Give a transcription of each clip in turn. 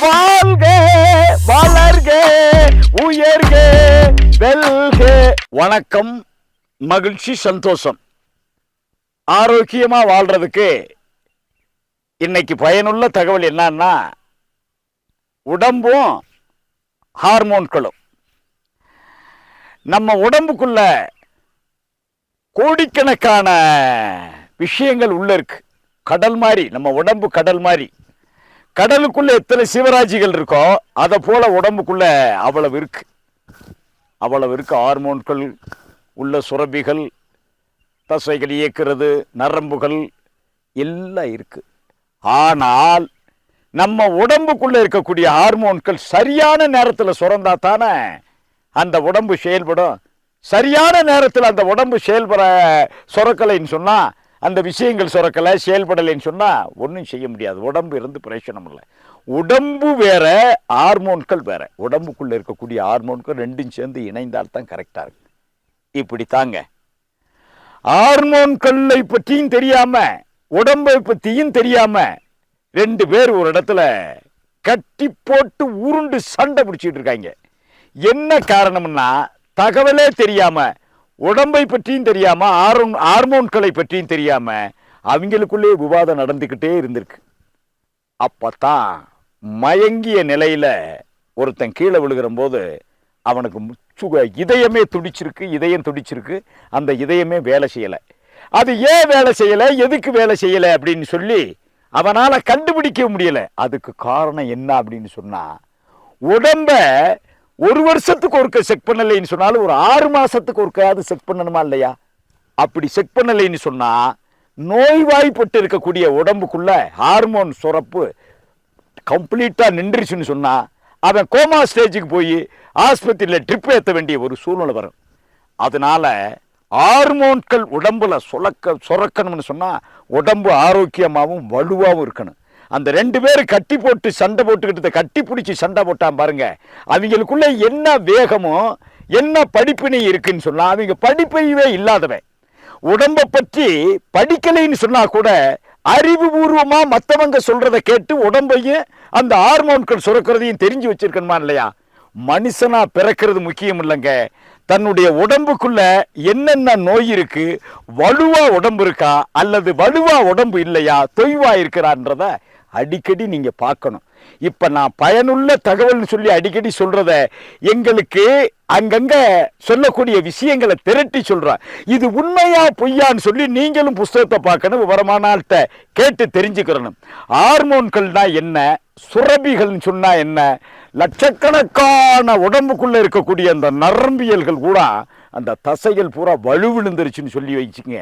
வாழ்க வளர்க உயர்க வெல்க. வணக்கம் மகிழ்ச்சி சந்தோஷம். ஆரோக்கியமா வாழ்றதுக்கு இன்னைக்கு பயனுள்ள தகவல் என்னன்னா உடம்பும் ஹார்மோன்களும். நம்ம உடம்புக்குள்ள கோடிக்கணக்கான விஷயங்கள் உள்ள இருக்கு. கடல் மாதிரி நம்ம உடம்பு கடல் மாதிரி கடலுக்குள்ள எத்தனை சிவராஜிகள் இருக்கோ அதை போல உடம்புக்குள்ள அவ்வளவு இருக்கு. அவ்வளவு இருக்கு. ஹார்மோன்கள் உள்ள சுரபிகள் தசைகள் இயக்கிறது நரம்புகள் எல்லாம் இருக்கு. ஆனால் நம்ம உடம்புக்குள்ள இருக்கக்கூடிய ஹார்மோன்கள் சரியான நேரத்தில் சுரந்தா தானே அந்த உடம்பு செயல்படும். சரியான நேரத்தில் அந்த உடம்பு செயல்பட சுரக்கலைன்னு சொன்னால் அந்த விஷயங்கள் சுரக்கலை செயல்படலைன்னு சொன்னால் ஒன்றும் செய்ய முடியாது. உடம்பு இருந்து பிரயோஜனம் இல்லை. உடம்பு வேற ஹார்மோன்கள் வேற. உடம்புக்குள்ள இருக்கக்கூடிய ஹார்மோன்கள் ரெண்டும் சேர்ந்து இணைந்தால் தான் கரெக்டாக இருக்கு இப்படி தாங்க. ஹார்மோன்களை பற்றியும் தெரியாம உடம்பை பற்றியும் தெரியாம ரெண்டு பேர் ஒரு இடத்துல கட்டி போட்டு உருண்டு சண்டை பிடிச்சிட்டு இருக்காங்க. என்ன காரணம்னா தகவலே தெரியாம உடம்பை பற்றியும் தெரியாம ஆர்மோன் ஹார்மோன்களை பற்றியும் தெரியாம அவங்களுக்குள்ளே விவாதம் நடந்துக்கிட்டே இருந்திருக்கு. அப்பத்தான் மயங்கிய நிலையில ஒருத்தன் கீழே விழுகிற போது அவனுக்கு சுக இதயமே துடிச்சிருக்கு இதயம் துடிச்சிருக்கு. அந்த இதயமே வேலை செய்யலை. அது ஏன் வேலை செய்யலை? எதுக்கு வேலை செய்யலை அப்படின்னு சொல்லி அவனால் கண்டுபிடிக்க முடியல. அதுக்கு காரணம் என்ன அப்படின்னு சொன்னால் உடம்ப ஒரு வருஷத்துக்கு ஒருக்க செக் பண்ணலைன்னு சொன்னாலும் ஒரு ஆறு மாதத்துக்கு ஒருக்கையாவது செக் பண்ணணுமா இல்லையா? அப்படி செக் பண்ணலைன்னு சொன்னால் நோய்வாய்ப்பட்டு இருக்கக்கூடிய உடம்புக்குள்ள ஹார்மோன் சுரப்பு கம்ப்ளீட்டாக நின்றுச்சுன்னு சொன்னால் அவன் கோமா ஸ்டேஜுக்கு போய் ஆஸ்பத்திரியில் ட்ரிப் ஏற்ற வேண்டிய ஒரு சூழ்நிலை வரும். அதனால் ஹார்மோன்கள் உடம்பில் சுரக்க சுரக்கணும்னு சொன்னால் உடம்பு ஆரோக்கியமாகவும் வலுவாகவும் இருக்கணும். அந்த ரெண்டு பேரும் கட்டி போட்டு சண்டை போட்டுக்கிட்டு கட்டி பிடிச்சி சண்டை போட்டான் பாருங்க. அவங்களுக்குள்ள என்ன வேகமோ என்ன படிப்பினை இருக்குன்னு சொன்னால் அவங்க படிப்பையவே இல்லாதவன். உடம்பை பற்றி படிக்கலைன்னு சொன்னால் கூட அறிவுபூர்வமாக மற்றவங்க சொல்கிறத கேட்டு உடம்பையும் அந்த ஹார்மோன்கள் சுரக்கிறதையும் தெரிஞ்சு வச்சிருக்கணுமா இல்லையா? மனுஷனா பிறக்கிறது முக்கியம் இல்லைங்க. தன்னுடைய உடம்புக்குள்ள என்னென்ன நோய் இருக்கு வலுவா உடம்பு இருக்கா அல்லது வலுவா உடம்பு இல்லையா தொய்வா இருக்கிறான்றத அடிக்கடி நீங்கள் பார்க்கணும். இப்போ நான் பயனுள்ள தகவல்னு சொல்லி அடிக்கடி சொல்கிறத எங்களுக்கு அங்கங்கே சொல்லக்கூடிய விஷயங்களை திரட்டி சொல்கிறேன் இது உண்மையா பொய்யான்னு சொல்லி நீங்களும் புஸ்தகத்தை பார்க்கணும் விவரமான ஆள்கிட்ட கேட்டு தெரிஞ்சுக்கிறணும் ஹார்மோன்கள்னா என்ன? சுரபிகள்னு சொன்னால் என்ன? லட்சக்கணக்கான உடம்புக்குள்ளே இருக்கக்கூடிய அந்த நரம்பியல்கள் கூட அந்த தசைகள் பூரா வலுவிழுந்துருச்சுன்னு சொல்லி வச்சுங்க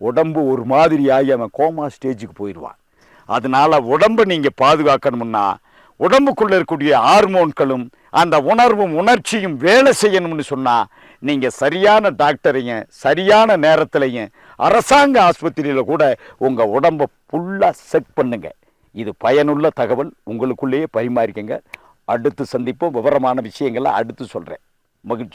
உடம்பு ஒரு மாதிரி ஆகி அவன் கோமா ஸ்டேஜுக்கு போயிடுவான். அதனால உடம்பை நீங்கள் பாதுகாக்கணும்னா உடம்புக்குள்ளே இருக்கக்கூடிய ஹார்மோன்களும் அந்த உணர்வும் உணர்ச்சியும் வேலை செய்யணும்னு சொன்னால் நீங்கள் சரியான டாக்டரையும் சரியான நேரத்திலையும் அரசாங்க ஆஸ்பத்திரியில் கூட உங்கள் உடம்பை ஃபுல்லாக செக் பண்ணுங்க. இது பயனுள்ள தகவல். உங்களுக்குள்ளேயே பரிமாறிக்கங்க. அடுத்து சந்திப்போம். விவரமான விஷயங்களை அடுத்து சொல்கிறேன் மகிழ்ச்சி.